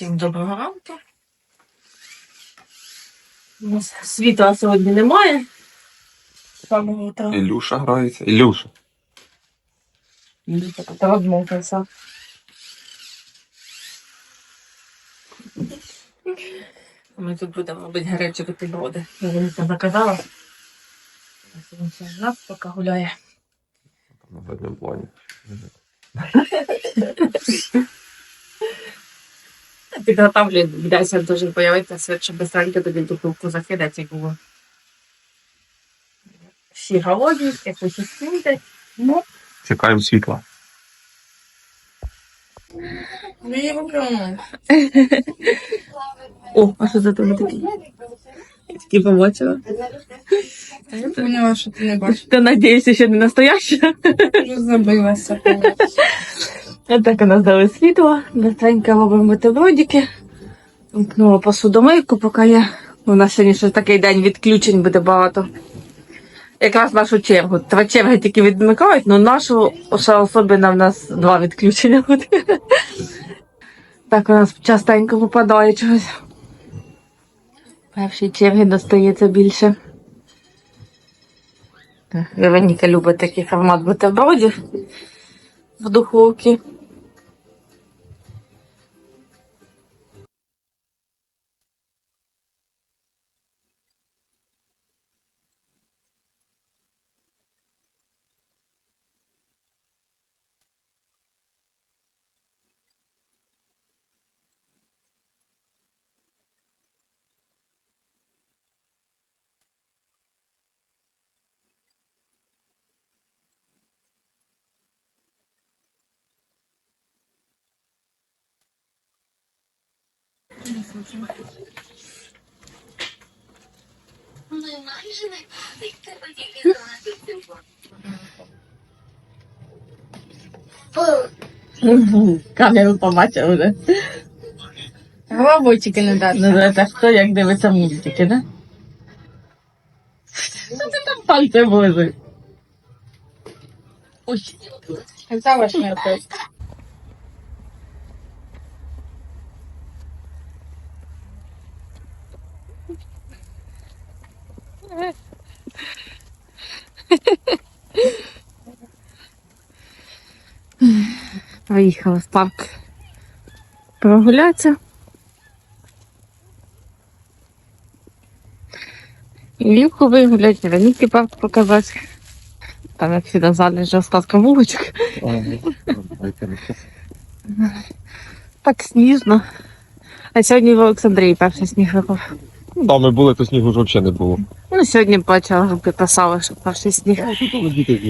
Всім доброго ранку. У нас світла сьогодні немає. Самого утра. Ілюша грається. Ілюша. Та розмовився. Ми тут будемо робити гарячі бутерброди. Я Віка заказала. Нас поки гуляє. На задньому плані. Підготовлю, дуже появиться світ, щоб быстренько тобі духовку закидати, як було. Всі голодні, якось спінти. Ну, Чекаємо світла. О, а що за тебе такі? Я такі побачила. Я поняла, що ти не бачиш. Ти надіюся, що не настояща. Вже забилася. Отак у нас дали світло. Быстренько робимо бутербродики. Вмкнула посудомийку, поки я. У нас сьогодні ще такий день відключень буде багато. Якраз нашу чергу. Три черги тільки відмикають, але нашу ще особливо в нас два відключення буде. Так у нас частенько випадає чогось. Першій черги достається більше. Вероніка любить такий формат бутербродів в духовці. Камеру побачив вже. Головочки не дати. Ну, це хто як дивиться мультики, да? Що ти там пальцем возиш? Ой. Ж не Приїхала в парк прогулятися. Ілюху вигулять, Вероніки парк показати. Там як всі залежі остатка вуличок. Так сніжно. А сьогодні в Олександрії перший сніг випав. Там ми були, то снігу ж взагалі не було. Ну, сьогодні бачила, писали, що перший сніг.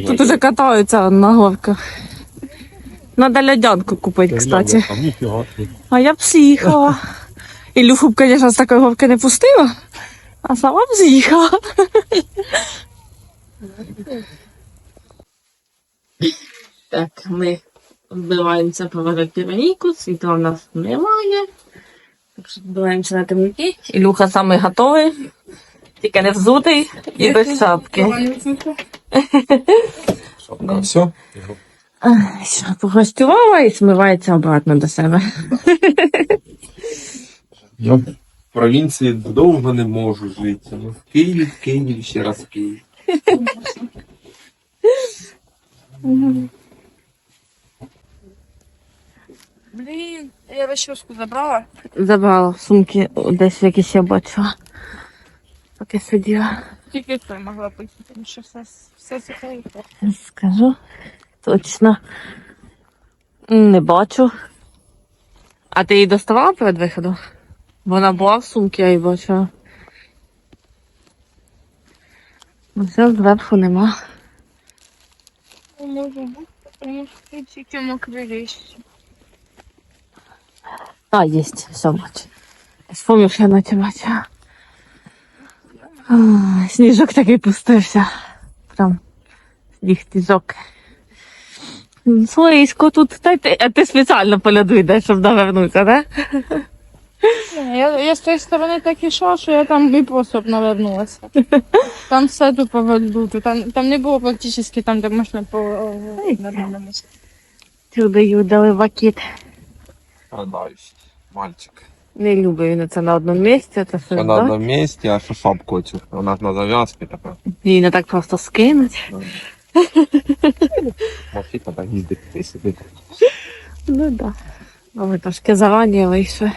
Тут уже катаються на горках. Надо льодянку купити, кстати. А я б з'їхала. Ілюху б, звісно, з такої горки не пустила, а сама б з'їхала. Так, ми вбиваємося поверити Вероніку, світла в нас немає. Так що вбиваємося на темноті. Ілюха саме готовий, тільки не взутий і без шапки. Шапка, все. Що, погостювала і смивається обратно до себе. Я в провінції довго не можу жити. Ну, в Києві, в Києві, ще раз в Києві. Блін, я розчоску забрала. Забрала сумки десь якісь я бачила. Поки сиділа. Тільки це могла пити, тому що все, все сухенько. Скажу. Точно. Не бачу. А ти її доставала перед виходом? Вона була в сумці, я її бачила. Ну, Все зверху нема. Може бути, тому що тільки речі. А, есть, все бачу. Вспомнив, що я на тебе бачила. Сніжок такий пустився. Прям сніг тізок. Слизько тут. Та ти, а ти спеціально по льоду йдеш, щоб навернутися, да? Ні, Я, я з тієї сторони так ішла, що я там і просто б навернулася. Там все тупо в льду. Там, там не було практично там, де можна по нормальному. Туди й дали вакіт. Гадаюсь. Мальчик. Не любить він це на одному місці, це Все все на одному місці, а що шапку оцю. Вона ж на зав'язки така. Її не так просто скинуть. Мовчить, так їздить ти сидить. Ну да. А ми трошки зарані вийшли.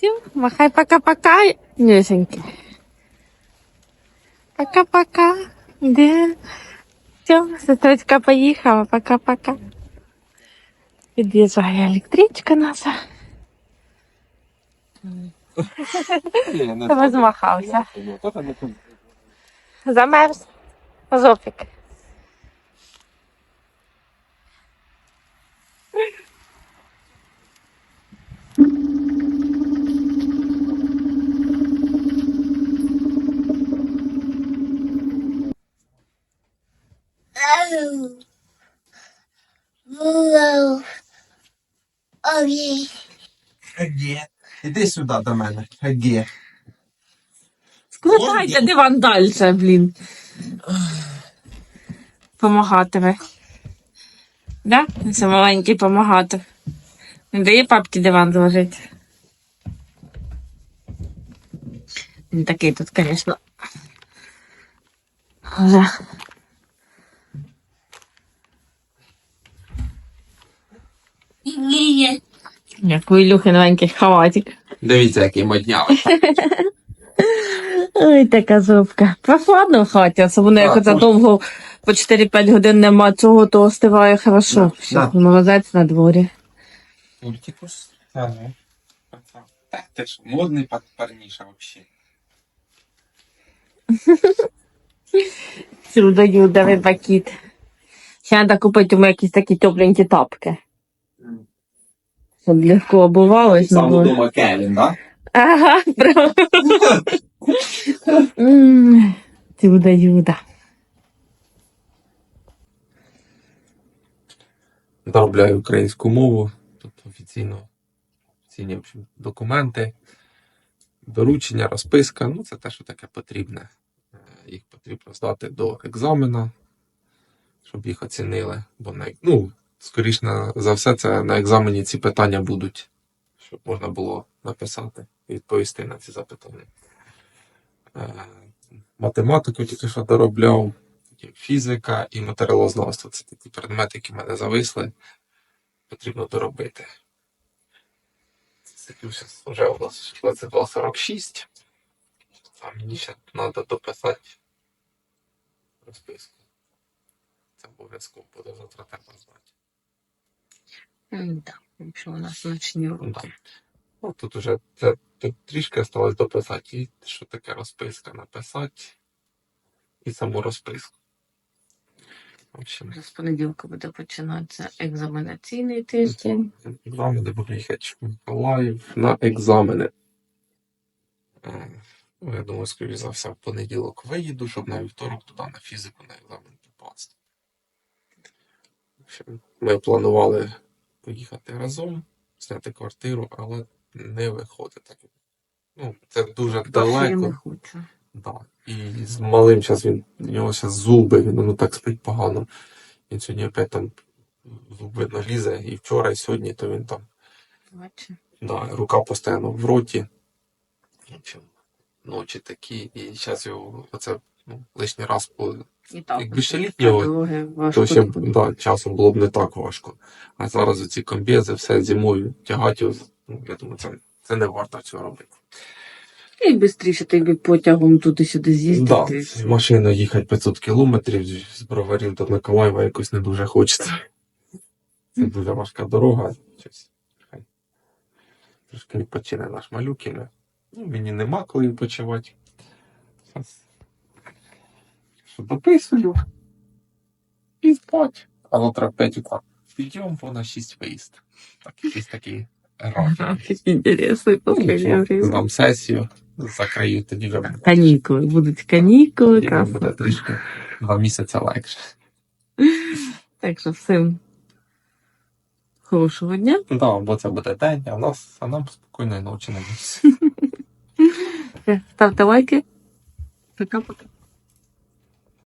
Тю, махай пока-пока, нюсенький. Пока-пока. Де? Все, сестричка поїхала, пока-пока. Під'їжджає електричка наша. Розмахався. Замерз. Hello. Окей. Хаге. Іди сюди до мене. Хаге. Складайте диван далі, блін. Помагатиме. Да? Це маленький помагати. Не дає папки диван зложити. Він такий тут, звісно. Вже. Ні. Як у Ілюхи новенький халатик. Дивіться, який моднявий. Ой, така зубка. Прохладно в хаті, особливо як Так, довго по 4-5 годин нема цього, то остиває хорошо. Да, Все, да. морозець на дворі. Мультикус. Так, ти ж модний парніша взагалі. Чудо дали пакет. Ще треба купити йому якісь такі тепленькі тапки. Щоб легко обувалось. на дворі. вдома Кевін, так? Ага, правда. Чудо юда. Доробляю українську мову, тобто офіційно офіційні общем, документи, доручення, розписка. Ну, це те, що таке потрібне. Е, Їх потрібно здати до екзамена, щоб їх оцінили. Бо на, ну, скоріш за все, це на екзамені ці питання будуть, щоб можна було написати і відповісти на ці запитання. Математику тільки що доробляв, фізика і матеріалознавство. Це такі предмети, які в мене зависли. Потрібно доробити. Плюс вже у нас 22.46. А мені ще треба дописати розписку. Це обов'язково буде завтра треба знати. Так, якщо у нас ночні Ну, да. Ну, тут уже це, тут трішки осталось дописати. І що таке розписка написати. І саму розписку. В общем, З понеділка буде починатися екзаменаційний тиждень. Екзамени буду їхати в Миколаїв на екзамени. Е, ну, Я думаю, скоріше за все, в понеділок виїду, щоб на вівторок туди на фізику на екзамен попасти. Ми планували поїхати разом, зняти квартиру, але не виходить так. Ну, це дуже Я не далеко. хочу. Да. І з малим зараз він, у нього зараз зуби, він ну, так спить погано. Він сьогодні опять там зуб видно лізе, і вчора, і сьогодні, то він там, Бачу. да, рука постійно в роті. Ночі такі, і зараз його оце ну, лишній раз. І так. Якби ще літнього, То ще да, часом було б не так важко. А зараз ці комбези, все зимою тягати, я думаю, це, це не варто цього робити. І швидше тобі потягом туди-сюди з'їздити. з машиною їхати 500 кілометрів з броварів до Миколаєва якось не дуже хочеться. Це дуже важка дорога. Щось, хай Трошки відпочине наш малюк. Ну, мені нема коли відпочивати. Зараз. Що дописую. І спать. А завтра в 5 утра. Підйом по на 6 виїзд. Так, якийсь такий графік. Інтересний Ну, последнє время. Здам сесію, закрию, тоді вже буде. Канікули, будуть канікули, Тоді вже буде трішки два місяці легше. Так що всім хорошого дня. Да, бо це буде день, а в нас, а нам спокійної ночі на місці. Ставте лайки. Пока-пока.